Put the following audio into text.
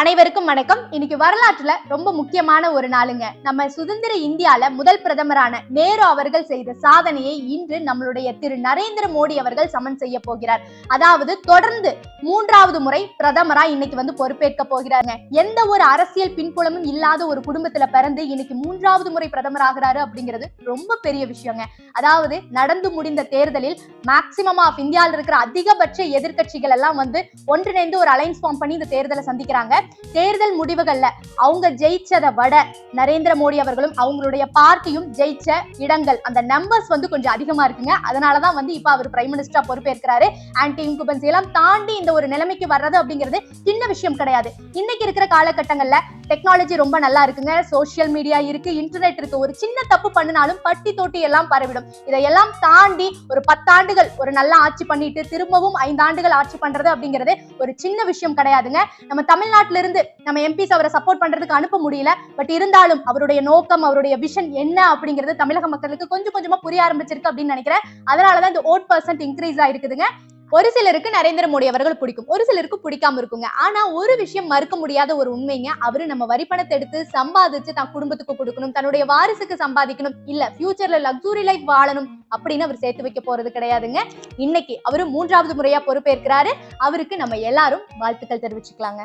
அனைவருக்கும் வணக்கம். இன்னைக்கு வரலாற்றுல ரொம்ப முக்கியமான ஒரு நாளுங்க. நம்ம சுதந்திர இந்தியால முதல் பிரதமரான நேரு அவர்கள் செய்த சாதனையை இன்று நம்மளுடைய திரு நரேந்திர மோடி அவர்கள் சமன் செய்ய போகிறார். அதாவது தொடர்ந்து மூன்றாவது முறை பிரதமரா இன்னைக்கு வந்து பொறுப்பேற்க போகிறாருங்க. எந்த ஒரு அரசியல் பின்புலமும் இல்லாத ஒரு குடும்பத்துல பிறந்து இன்னைக்கு மூன்றாவது முறை பிரதமர் ஆகிறாரு அப்படிங்கிறது ரொம்ப பெரிய விஷயங்க. அதாவது நடந்து முடிந்த தேர்தலில் மேக்சிமம் ஆஃப் இந்தியாவில் இருக்கிற அதிகபட்ச எதிர்க்கட்சிகள் எல்லாம் வந்து ஒன்றிணைந்து ஒரு அலைன்ஸ் ஃபார்ம் பண்ணி இந்த தேர்தலை சந்திக்கிறாங்க. தேர்தல் முடிவுகள்ல அவங்க ஜெயிச்சதை விட நரேந்திர மோடி அவர்களும் அவங்களுடைய பார்ட்டியும் ஜெயிச்ச இடங்கள் அந்த நம்பர்ஸ் வந்து கொஞ்சம் அதிகமா இருக்குங்க. அதனாலதான் வந்து இப்ப அவர் பிரைம் மினிஸ்டரா பொறுப்பேற்கிறாரு. ஆன்டி இன்குபன்சி எல்லாம் தாண்டி இந்த ஒரு நிலைமைக்கு வர்றது அப்படிங்கிறது சின்ன விஷயம் கிடையாது. இன்னைக்கு இருக்கிற காலகட்டங்கள்ல டெக்னாலஜி ரொம்ப நல்லா இருக்குங்க. சோஷியல் மீடியா இருக்கு இன்டர்நெட் இருக்கு. ஒரு சின்ன தப்பு பண்ணினாலும் பட்டி தொட்டி எல்லாம் பரவிடும். இதையெல்லாம் தாண்டி ஒரு பத்தாண்டுகள் ஒரு நல்ல ஆட்சி பண்ணிட்டு திரும்பவும் ஐந்தாண்டுகள் ஆட்சி பண்றது அப்படிங்கிறது ஒரு சின்ன விஷயம் கிடையாதுங்க. நம்ம தமிழ்நாட்டில இருந்து நம்ம எம்பிஸ் அவரை சப்போர்ட் பண்றதுக்கு அனுப்ப முடியல. பட் இருந்தாலும் அவருடைய நோக்கம் அவருடைய விஷன் என்ன அப்படிங்கிறது தமிழக மக்களுக்கு கொஞ்சம் கொஞ்சமா புரிய ஆரம்பிச்சிருக்கு அப்படின்னு நினைக்கிறேன். அதனாலதான் இந்த ஓட் பர்சன்ட் இன்க்ரீஸ் ஆயிருக்குதுங்க. ஒரு சிலருக்கு நரேந்திர மோடி அவர்கள் பிடிக்கும். ஒரு சிலருக்கு பிடிக்காம இருக்குங்க. ஆனா ஒரு விஷயம் மறுக்க முடியாத ஒரு உண்மைங்க. அவரு நம்ம வரி பணத்தை எடுத்து சம்பாதிச்சு தான் குடும்பத்துக்கு கொடுக்கணும் தன்னுடைய வாரிசுக்கு சம்பாதிக்கணும். இல்ல ஃபியூச்சர்ல லக்ஸுரி லைஃப் வாழணும் அப்படின்னு அவர் சேர்த்து வைக்க போறது கிடையாதுங்க. இன்னைக்கு அவரு மூன்றாவது முறையா பொறுப்பேற்கிறாரு. அவருக்கு நம்ம எல்லாரும் வாழ்த்துக்கள் தெரிவிச்சுக்கலாங்க.